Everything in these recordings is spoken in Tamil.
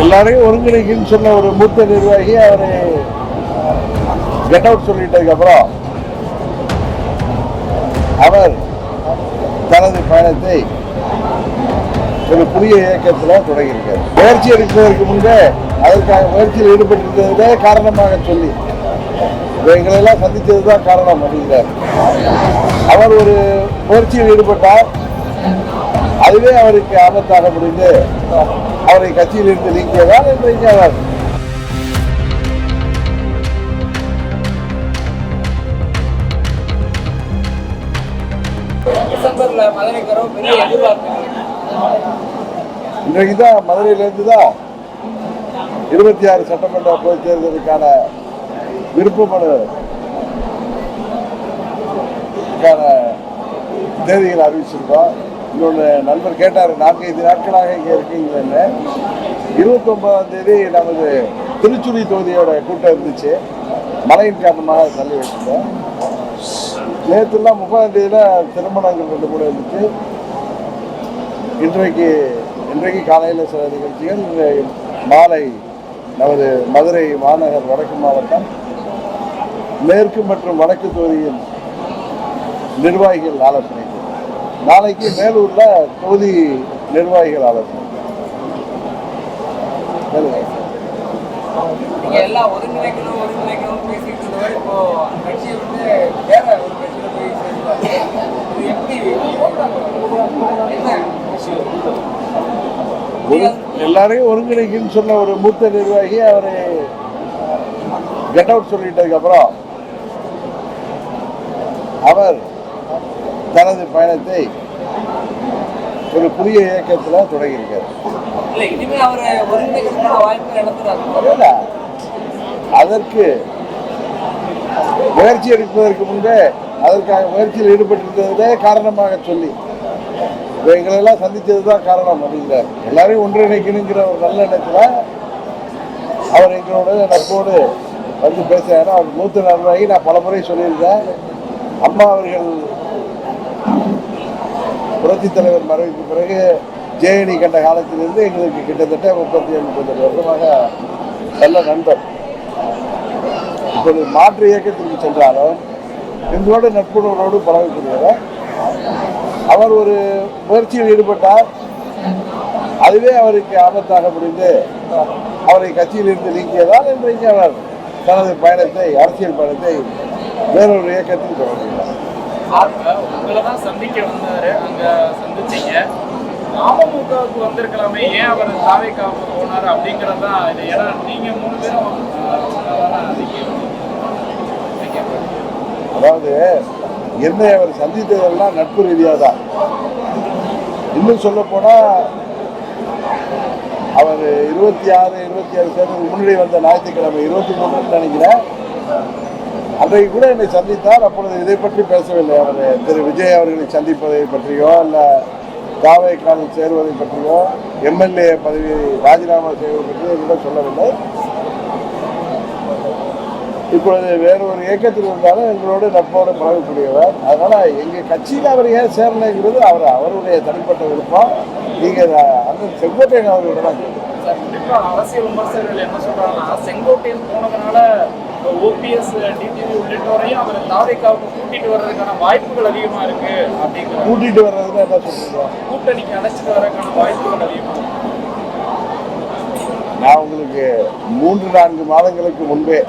எல்லாரையும் ஒருங்கிணைக்குன்னு சொன்ன ஒரு மூத்த நிர்வாகி அவரை கெட் அவுட் சொல்லிட்டதுக்கு அப்புறம் அவர் தனது பயணத்தை ஒரு புதிய இயக்கத்தில் தொடங்கியிருக்கார். முயற்சி எடுப்பதற்கு முன்பே அதற்காக முயற்சியில் ஈடுபட்டிருந்ததே காரணமாக சொல்லி எங்களெல்லாம் சந்தித்தது தான் காரணம் அப்படிங்கிறார். அவர் ஒரு முயற்சியில் ஈடுபட்டார். அதுவே அவருக்கு ஆபத்தாக முடிந்து அவரை கட்சியில் இருந்து நீக்கியதால் இன்றைக்கு அவர் இன்றைக்கு தான் மதுரையிலேருந்து தான் இருபத்தி ஆறு சட்டமன்ற பொதுத் தேர்தலுக்கான விருப்ப மனு க்கான தேதிகள் அறிவிச்சிருக்கோம். இன்னொன்று நண்பர் கேட்டார் நான்கைந்து நாட்களாக இங்கே இருக்கீங்களேன்னு இருபத்தொம்பதாம் தேதி நமது திருச்சுழி தொகுதியோட கூட்டம் இருந்துச்சு. மழையின் காரணமாக தள்ளி வச்சுட்டோம் நேற்றுலாம் முப்பதாம் தேதியில் திருமணங்கள் ரெண்டு மூணு இருந்துச்சு. இன்றைக்கு இன்றைக்கு காலையில் சில நிகழ்ச்சிகள் மாலை நமது மதுரை மாநகர் வடக்கு மாவட்டம் மேற்கு மற்றும் வடக்கு தொகுதியின் நிர்வாகிகள் ஆலோசனை நாளைக்கு மேலூர்ல தொகுதி நிர்வாகிகள் ஆலோசனை மேலூர். நீங்க எல்லாம் ஒருங்கிணைக்கணும் ஒருங்கிணைக்கணும் பேசிட்டு இருந்தவர் இப்போ கட்சியை வந்து வேற ஒரு கட்சியில போய் சேர்ந்தாரு எப்படி எல்லாரையும் ஒருங்கிணைக்குன்னு சொன்ன ஒரு மூத்த நிர்வாகி அவரை கெட் அவுட் சொல்லிட்டதுக்கு அப்புறம் அவர் தனது பயணத்தை ஒரு புதிய இயக்கத்தில் தொடங்கியிருக்கார். அதற்கு முயற்சி எடுப்பதற்கு முன்பே அதற்காக முயற்சியில் ஈடுபட்டிருந்ததே காரணமாக சொல்லி எங்களெல்லாம் சந்தித்தது தான் காரணம் அப்படிங்கிறார். எல்லாரையும் ஒன்றிணைக்கணுங்கிற ஒரு நல்ல எண்ணத்தில் அவர் எங்களோட நட்போடு வந்து பேசுகிறாரு அவர் மூத்த நிர்வாகி நான் பல முறை சொல்லியிருக்கேன் அம்மா அவர்கள் புரட்சித் தலைவர் மறைவுக்கு பிறகு ஜேஎனி கண்ட காலத்திலிருந்து எங்களுக்கு கிட்டத்தட்ட முப்பத்தி ஏழு முப்பத்தெட்டு வருடமாக நல்ல நண்பர். இப்போது மாற்று இயக்கத்திற்கு சென்றாலும் எங்களோட நட்புணர்வோடு பழகக்கூடியவர். அவர் ஒரு முயற்சியில் ஈடுபட்டார். அதுவே அவருக்கு ஆபத்தாக முடிந்து அவரை கட்சியில் இருந்து நீக்கியதால் இன்றைக்கு அவர் தனது பயணத்தை அரசியல் பயணத்தை வேறொரு இயக்கத்தில் தொடங்கினார் உங்களை தான் சந்திக்க வந்தாரு. அங்க சந்திச்சீங்க. அமமுகவுக்கு வந்திருக்கலாமே ஏன் அவர் தாவேக்காவுக்கு போனார் அப்படிங்கிறது தான் இது. ஏன்னா நீங்க மூணு பேரும் அதாவது என்னை அவர் சந்தித்ததெல்லாம் நட்பு ரீதியாக தான் இன்னும் சொல்ல போனால் அவர் இருபத்தி ஆறு இருபத்தி ஆறு தேர்தலுக்கு முன்னாடி வந்த ஞாயிற்றுக்கிழமை இருபத்தி மூணுன்னு நினைக்கிறேன். அன்றைக்கு கூட என்னை சந்தித்தார். அப்பொழுது இதை பற்றி பேசவில்லை. அவர் திரு விஜய் அவர்களை சந்திப்பதை பற்றியோ இல்லை தாவைக்காலில் சேருவதை பற்றியோ எம்எல்ஏ பதவி ராஜினாமா செய்வது பற்றியோ என்னிடம் சொல்லவில்லை. இப்பொழுது வேறு ஒரு இயக்கத்தில் இருந்தாலும் எங்களோடு நட்போடு பழகக்கூடியவர். அதனால் எங்கள் கட்சியில் அவர் ஏன் சேரலைங்கிறது அவர் அவருடைய தனிப்பட்ட விருப்பம். நீங்கள் அந்த செங்கோட்டையன் அவர்களிடம் தான் அரசியல் விமர்சகர்கள் என்ன சொல்கிறாங்கன்னா செங்கோட்டையன் போனதுனால ஓபிஎஸ் டிடிவி உள்ளிட்டோரையும் அவர் தாவேக்காவுக்கு கூட்டிட்டு வர்றதுக்கான வாய்ப்புகள் அதிகமா இருக்கு அப்படிங்கிற கூட்டிட்டு வர்றதுன்னா என்ன சொல்றீங்க கூட்டணிக்கு அழைச்சிட்டு வர்றதுக்கான வாய்ப்புகள் அதிகமா நான் உங்களுக்கு மூன்று நான்கு மாதங்களுக்கு முன்பே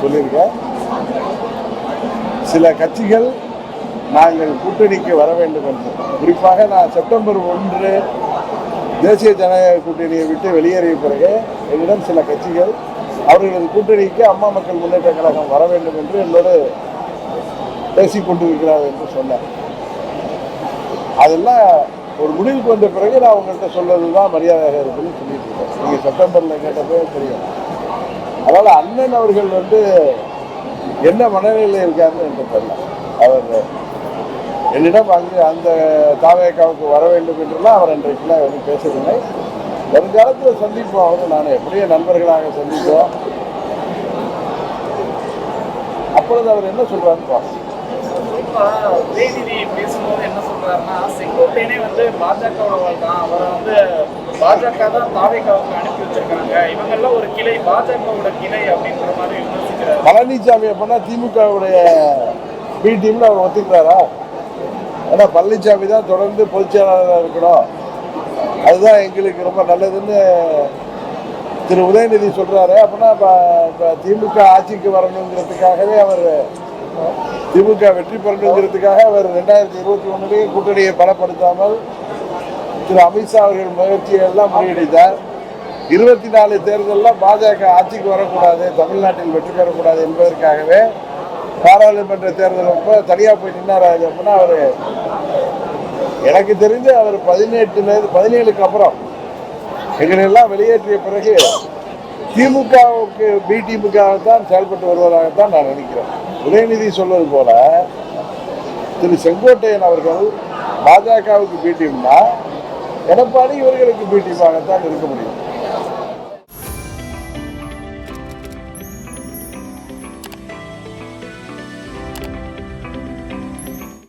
சொல்லியிருக்கேன். சில கட்சிகள் நாங்கள் கூட்டணிக்கு வர வேண்டும் என்று. குறிப்பாக நான் செப்டம்பர் ஒன்று தேசிய ஜனநாயக கூட்டணியை விட்டு வெளியேறிய பிறகு என்னிடம் சில கட்சிகள் அவர்களது கூட்டணிக்கு அம்மா மக்கள் முன்னேற்ற கழகம் வர வேண்டும் என்று என்னோடு பேசிக் கொண்டிருக்கிறார் என்று சொன்னேன் அதெல்லாம் ஒரு முடிவுக்கு வந்த பிறகு நான் உங்கள்கிட்ட சொல்றது தான் மரியாதையாக இருக்குன்னு சொல்லிட்டு இருக்கேன் நீங்கள் செப்டம்பரில் கேட்டப்போ தெரியும். அதனால் அண்ணன் அவர்கள் வந்து என்ன மனநிலையில் இருக்காருன்னு என்று தெரியல. அவர் என்னிடம் அங்கு அந்த தாவேக்காவுக்கு வர வேண்டும் என்றெல்லாம் அவர் இன்றைக்குலாம் எதுவும் பேசவில்லை. வருங்காலத்தில் சந்திப்போம். அவரும் நான் எப்படியோ நண்பர்களாக சந்திப்போம். அப்பொழுது அவர் என்ன. குறிப்பா உதயநிதி பேசும்போது என்ன சொல்றாருன்னா செங்கோட்டையனே வந்து பாஜகவோட தான். அவரை வந்து பாஜக தான் தாவேக்காவுக்கு அனுப்பி வச்சிருக்காங்க. இவங்கெல்லாம் ஒரு கிளை பாஜகவோட கிளை அப்படின்ற மாதிரி விமர்சிக்கிறார். பழனிசாமி அப்படின்னா திமுகவுடைய பி டீம்ல அவர் ஒத்துக்கிறாரா? ஏன்னா பழனிசாமி தான் தொடர்ந்து பொதுச் செயலாளராக இருக்கணும். அதுதான் எங்களுக்கு ரொம்ப நல்லதுன்னு திரு உதயநிதி சொல்கிறாரு அப்படின்னா இப்போ திமுக ஆட்சிக்கு வரணுங்கிறதுக்காகவே அவர் திமுக வெற்றி பெறணுங்கிறதுக்காக அவர் ரெண்டாயிரத்தி இருபத்தி ஒன்றுலேயே கூட்டணியை பலப்படுத்தாமல் திரு அமித்ஷா அவர்கள் முயற்சியை எல்லாம் முறியடித்தார். இருபத்தி நாலு தேர்தலில் பாஜக ஆட்சிக்கு வரக்கூடாது தமிழ்நாட்டில் வெற்றி பெறக்கூடாது என்பதற்காகவே பாராளுமன்ற தேர்தல் அப்போ தனியாக போய் நின்னார். அப்படின்னா அவர் எனக்கு தெரிஞ்சு அவர் பதினெட்டுலேருந்து பதினேழுக்கு அப்புறம் எங்களை எல்லாம் வெளியேற்றிய பிறகு திமுகவுக்கு பிடிமுக தான் செயல்பட்டு வருவதாகத்தான் நான் நினைக்கிறேன். உதயநிதி சொல்வது போல திரு செங்கோட்டையன் அவர்கள் பாஜகவுக்கு பிடிம்னா எடப்பாடி இவர்களுக்கு பிடிமாகத்தான் இருக்க முடியும்.